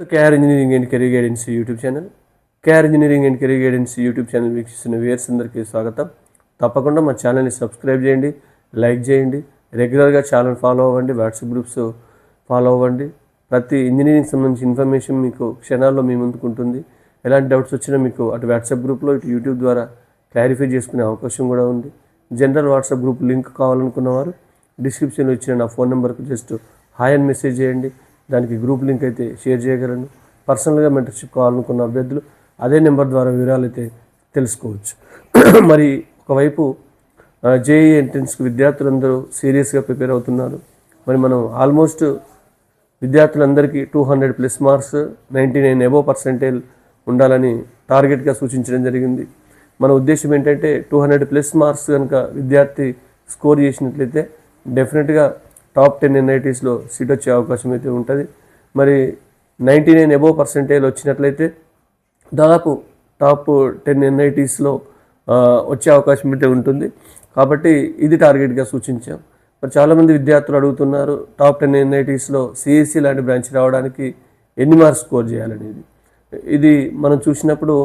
KR engineering and career guidance YouTube channel KR engineering and career guidance YouTube channel వీక్షిస్తున్న viewers అందరికీ స్వాగతం. తప్పకుండా మా ఛానల్ని సబ్స్క్రైబ్ చేయండి లైక్ చేయండి రెగ్యులర్గా ఛానల్ ఫాలో అవ్వండి వాట్సాప్ గ్రూప్స్ ఫాలో అవ్వండి. ప్రతి ఇంజనీరింగ్ సంబంధించిన ఇన్ఫర్మేషన్ మీకు క్షణాల్లో మీ ముందుకు ఉంటుంది. ఎలాంటి డౌట్స్ వచ్చినా మీకు అటు వాట్సాప్ గ్రూప్లో ఇటు యూట్యూబ్ ద్వారా క్లారిఫై చేసుకునే అవకాశం కూడా ఉంది. జనరల్ వాట్సాప్ గ్రూప్ లింక్ కావాలనుకున్న వారు డిస్క్రిప్షన్లో ఇచ్చిన నా ఫోన్ నెంబర్కు జస్ట్ హాయ్ అని మెసేజ్ చేయండి. దానికి గ్రూప్ లింక్ అయితే షేర్ చేయగలను. పర్సనల్గా మెంటర్షిప్ కావాలనుకున్న అభ్యర్థులు అదే నెంబర్ ద్వారా వివరాలు అయితే తెలుసుకోవచ్చు. మరి ఒకవైపు జేఈ ఎంట్రన్స్కి విద్యార్థులందరూ సీరియస్గా ప్రిపేర్ అవుతున్నారు. మరి మనం ఆల్మోస్ట్ విద్యార్థులందరికీ two hundred plus marks ninety nine above percentage ఉండాలని టార్గెట్గా సూచించడం జరిగింది. మన ఉద్దేశం ఏంటంటే టూ హండ్రెడ్ ప్లస్ మార్క్స్ కనుక విద్యార్థి స్కోర్ చేసినట్లయితే డెఫినెట్గా టాప్ టెన్ ఎన్ఐటీస్లో సీట్ వచ్చే అవకాశం అయితే ఉంటుంది. మరి నైంటీ నైన్ ఎబో పర్సెంటేజ్ వచ్చినట్లయితే దాదాపు టాప్ టెన్ ఎన్ఐటీస్లో వచ్చే అవకాశం అయితే ఉంటుంది. కాబట్టి ఇది టార్గెట్గా సూచించాం. మరి చాలామంది విద్యార్థులు అడుగుతున్నారు టాప్ టెన్ ఎన్ఐటీస్లో సిఎస్సి లాంటి బ్రాంచ్ రావడానికి ఎన్ని మార్క్స్ స్కోర్ చేయాలనేది. ఇది మనం చూసినప్పుడు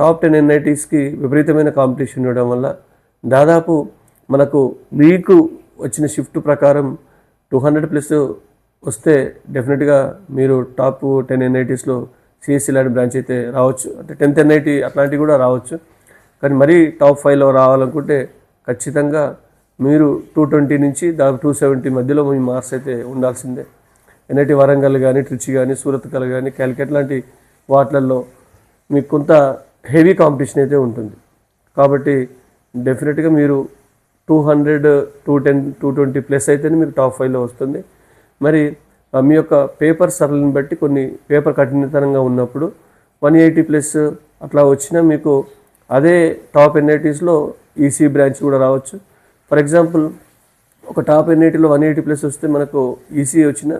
టాప్ టెన్ ఎన్ఐటీస్కి విపరీతమైన కాంపిటీషన్ ఉండడం వల్ల దాదాపు మనకు మీకు వచ్చిన షిఫ్ట్ ప్రకారం టూ హండ్రెడ్ ప్లస్ వస్తే డెఫినెట్గా మీరు టాప్ టెన్ ఎన్ఐటీస్లో సిఎస్సి లాంటి బ్రాంచ్ అయితే రావచ్చు. అంటే టెన్త్ ఎన్ఐటీ అట్లాంటివి కూడా రావచ్చు. కానీ మరీ టాప్ ఫైవ్లో రావాలనుకుంటే ఖచ్చితంగా మీరు టూ ట్వంటీ నుంచి దాదాపు టూ సెవెంటీ మధ్యలో మీ మార్క్స్ అయితే ఉండాల్సిందే. ఎన్ఐటి వరంగల్ కానీ ట్రిచి కానీ సూరత్ కల్ కానీ క్యాలికెట్ లాంటి వాటిలలో మీకు కొంత హెవీ కాంపిటీషన్ అయితే ఉంటుంది. కాబట్టి డెఫినెట్గా మీరు two hundred two ten two twenty plus అయితేనే మీకు టాప్ ఫైవ్లో వస్తుంది. మరి మీ యొక్క పేపర్ సరళిని బట్టి కొన్ని పేపర్ కఠినతరంగా ఉన్నప్పుడు వన్ ఎయిటీ ప్లస్ అట్లా వచ్చినా మీకు అదే టాప్ ఎన్ఐటీస్లో ఈసీ బ్రాంచ్ కూడా రావచ్చు. ఫర్ ఎగ్జాంపుల్ ఒక టాప్ ఎన్ఐటీలో వన్ ఎయిటీ ప్లస్ వస్తే మనకు ఈసీ వచ్చిన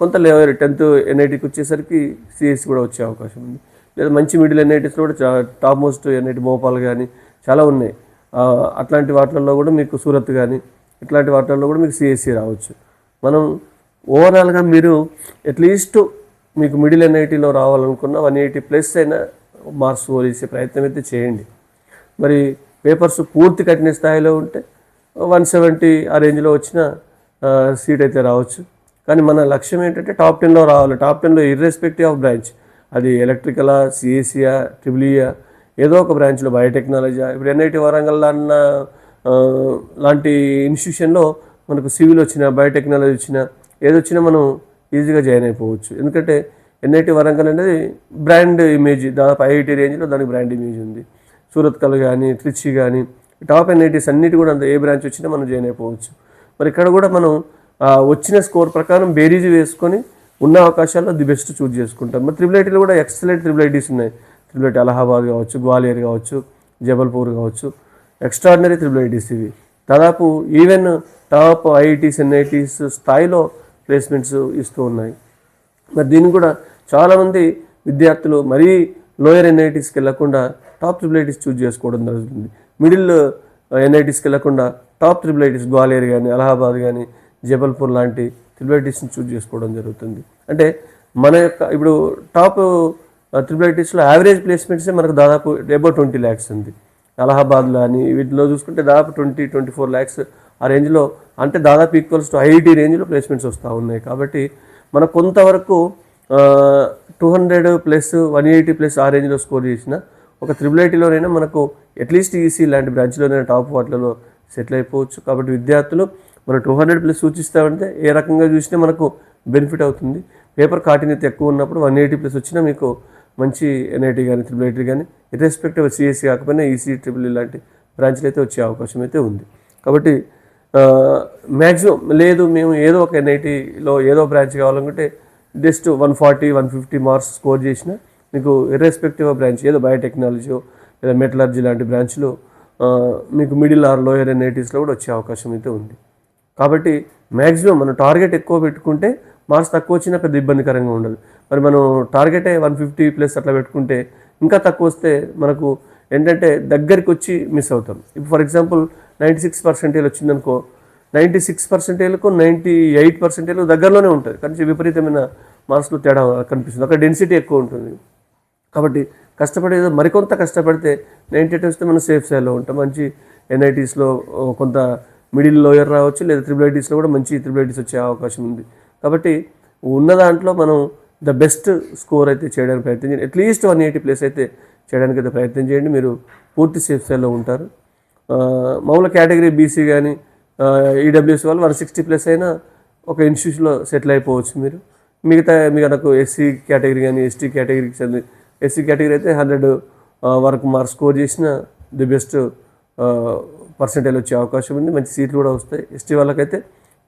కొంత లెవెల్ టెన్త్ ఎన్ఐటీకి వచ్చేసరికి సిఎస్సి కూడా వచ్చే అవకాశం ఉంది. లేదా మంచి మిడిల్ ఎన్ఐటీస్లో కూడా టాప్ మోస్ట్ ఎన్ఐటి భోపాల్ కానీ చాలా ఉన్నాయి. అట్లాంటి వాటిల్లో కూడా మీకు సూరత్ కానీ ఇట్లాంటి వాటిల్లో కూడా మీకు సిఎస్సి రావచ్చు. మనం ఓవరాల్గా మీరు అట్లీస్ట్ మీకు మిడిల్ ఎన్ఐటీలో రావాలనుకున్న వన్ ఎయిటీ ప్లస్ అయినా మార్క్స్ ఓలేసే ప్రయత్నం అయితే చేయండి. మరి పేపర్స్ పూర్తి కఠిన స్థాయిలో ఉంటే వన్ సెవెంటీ ఆ రేంజ్లో వచ్చిన సీట్ అయితే రావచ్చు. కానీ మన లక్ష్యం ఏంటంటే టాప్ టెన్లో రావాలి. టాప్ టెన్లో ఇర్రెస్పెక్టివ్ ఆఫ్ బ్రాంచ్ అది ఎలక్ట్రికలా సిఎస్సియా ట్రిబులియా ఏదో ఒక బ్రాంచ్లో బయోటెక్నాలజీ ఇప్పుడు ఎన్ఐటి వరంగల్ అన్న లాంటి ఇన్స్టిట్యూషన్లో మనకు సివిల్ వచ్చినా బయోటెక్నాలజీ వచ్చినా ఏదొచ్చినా మనం ఈజీగా జాయిన్ అయిపోవచ్చు. ఎందుకంటే ఎన్ఐటి వరంగల్ అనేది బ్రాండ్ ఇమేజ్ దాదాపు ఐఐటి రేంజ్లో దానికి బ్రాండ్ ఇమేజ్ ఉంది. సూరత్ కల్ కానీ ట్రిచి కానీ టాప్ ఎన్ఐటీస్ అన్నిటి కూడా అంత ఏ బ్రాంచ్ వచ్చినా మనం జాయిన్ అయిపోవచ్చు. మరి ఇక్కడ కూడా మనం వచ్చిన స్కోర్ ప్రకారం బేరీజ్ వేసుకొని ఉన్న అవకాశాల్లో ది బెస్ట్ చూజ్ చేసుకుంటాం. మరి త్రిబుల్ ఐటీలో కూడా ఎక్సలెంట్ త్రిబుల్ ఐటీస్ ఉన్నాయి. త్రిబుల్ అలహాబాద్ కావచ్చు గ్వాలియర్ కావచ్చు జబల్పూర్ కావచ్చు ఎక్స్ట్రాడినరీ త్రిబుల్ ఐటీస్ ఇవి. దాదాపు ఈవెన్ టాప్ ఐఐటీస్ ఎన్ఐటీస్ స్థాయిలో ప్లేస్మెంట్స్ ఇస్తూ ఉన్నాయి. మరి దీన్ని కూడా చాలామంది విద్యార్థులు మరీ లోయర్ ఎన్ఐటీస్కి వెళ్ళకుండా టాప్ ట్రిపుల్ ఐటీస్ చూజ్ చేసుకోవడం జరుగుతుంది. మిడిల్ uh, ఎన్ఐటీస్కి వెళ్ళకుండా టాప్ త్రిబుల్ ఐటీస్ గ్వాలియర్ కానీ అలహాబాద్ కానీ జబల్పూర్ లాంటి ట్రిపుల్ ఐటీస్ని చూజ్ చేసుకోవడం జరుగుతుంది. అంటే మన యొక్క ఇప్పుడు టాప్ ట్రిపుల్ ఐటీస్లో యావరేజ్ ప్లేస్మెంట్సే మనకు దాదాపు అబౌట్ ట్వంటీ ల్యాక్స్ ఉంది. అలహాబాద్లో అని వీటిలో చూసుకుంటే దాదాపు ట్వంటీ ట్వంటీ ఫోర్ ల్యాక్స్ ఆ రేంజ్లో అంటే దాదాపు ఈక్వల్స్ టు ఐఐటీ రేంజ్లో ప్లేస్మెంట్స్ వస్తూ ఉన్నాయి. కాబట్టి మనకు కొంతవరకు two hundred plus one eighty plus ఆ రేంజ్లో స్కోర్ చేసిన ఒక త్రిబుల్ ఐటీలోనైనా మనకు అట్లీస్ట్ ఈసీ లాంటి బ్రాంచ్లోనైనా టాప్ వాటిలలో సెటిల్ అయిపోవచ్చు. కాబట్టి విద్యార్థులు మనం టూ హండ్రెడ్ ప్లస్ సూచిస్తామంటే ఏ రకంగా చూసినా మనకు బెనిఫిట్ అవుతుంది. పేపర్ కాఠిన్యత ఎక్కువ ఉన్నప్పుడు వన్ ఎయిటీ ప్లస్ వచ్చినా మీకు మంచి ఎన్ఐటీ కానీ త్రిబుల్ ఐటీ కానీ ఇర్రెస్పెక్టివ్ సిఎస్సి కాకపోయినా ఈసీ ట్రిపుల్ e లాంటి బ్రాంచ్లు అయితే వచ్చే అవకాశం అయితే ఉంది. కాబట్టి మ్యాక్సిమం లేదు మేము ఏదో ఒక ఎన్ఐటీలో ఏదో బ్రాంచ్ కావాలనుకుంటే just one forty one fifty marks score చేసిన మీకు ఇర్రెస్పెక్టివ్ ఆఫ్ బ్రాంచ్ ఏదో బయోటెక్నాలజీ లేదా మెటలర్జీ లాంటి బ్రాంచ్లు మీకు మిడిల్ ఆర్ లోయర్ ఎన్ఐటీస్లో కూడా వచ్చే అవకాశం అయితే ఉంది. కాబట్టి మ్యాక్సిమం మనం టార్గెట్ ఎక్కువ పెట్టుకుంటే మార్క్స్ తక్కువ వచ్చినా పెద్ద ఇబ్బందికరంగా ఉండదు. మరి మనం టార్గెటే వన్ ఫిఫ్టీ ప్లస్ అట్లా పెట్టుకుంటే ఇంకా తక్కువ వస్తే మనకు ఏంటంటే దగ్గరికి వచ్చి మిస్ అవుతాం. ఇప్పుడు for example ninety six percentage వచ్చిందనుకో నైంటీ సిక్స్ పర్సెంటేజ్కు నైంటీ ఎయిట్ పర్సెంటేజ్ దగ్గరలోనే ఉంటుంది. కానీ విపరీతమైన మార్క్స్లో తేడా కనిపిస్తుంది. అక్కడ డెన్సిటీ ఎక్కువ ఉంటుంది. కాబట్టి కష్టపడేది మరికొంత కష్టపడితే నైంటీ ఎయిట్ వస్తే మనం సేఫ్ సైడ్లో ఉంటాం. మంచి ఎన్ఐటీస్లో కొంత మిడిల్ లోయర్ రావచ్చు లేదా త్రిబుల్ ఐటీస్లో కూడా మంచి త్రిబుల్ ఐటీస్ వచ్చే అవకాశం ఉంది. కాబట్టి ఉన్న దాంట్లో మనం ద బెస్ట్ స్కోర్ అయితే చేయడానికి ప్రయత్నం చేయండి. అట్లీస్ట్ వన్ ఎయిటీ ప్లేస్ అయితే చేయడానికి అయితే ప్రయత్నం చేయండి. మీరు పూర్తి సేఫ్ సైడ్లో ఉంటారు. మామూలు కేటగిరీ బీసీ కానీ ఈడబ్ల్యూఎస్ వాళ్ళు వన్ సిక్స్టీ ప్లస్ అయినా ఒక ఇన్స్టిట్యూట్లో సెటిల్ అయిపోవచ్చు మీరు. మిగతా మీకు నాకు ఎస్సీ కేటగిరీ కానీ ఎస్టీ కేటగిరీకి చెంది ఎస్సీ కేటగిరీ అయితే హండ్రెడ్ వరకు మార్క్స్ స్కోర్ చేసిన ది బెస్ట్ పర్సంటేజ్ వచ్చే అవకాశం ఉంది. మంచి సీట్లు కూడా వస్తాయి. ఎస్టీ వాళ్ళకైతే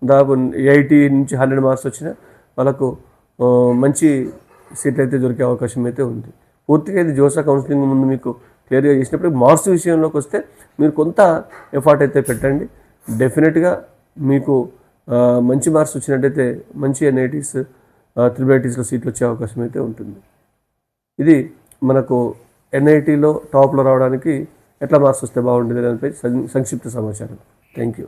దాదాపు ఎయిటీ నుంచి హండ్రెడ్ మార్క్స్ వచ్చిన వాళ్ళకు మంచి సీట్ అయితే దొరికే అవకాశం అయితే ఉంది. పూర్తిగా ఇది జోసా కౌన్సిలింగ్ ముందు మీకు క్లియర్గా చేసినప్పుడు మార్క్స్ విషయంలోకి వస్తే మీరు కొంత ఎఫర్ట్ అయితే పెట్టండి. డెఫినెట్గా మీకు మంచి మార్క్స్ వచ్చినట్టయితే మంచి ఎన్ఐటీస్ త్రిబైటీస్లో సీట్లు వచ్చే అవకాశం అయితే ఉంటుంది. ఇది మనకు ఎన్ఐటీలో టాప్లో రావడానికి ఎట్లా మార్క్స్ వస్తే బాగుంటుంది దానిపై సంక్షిప్త సమాచారం. Thank you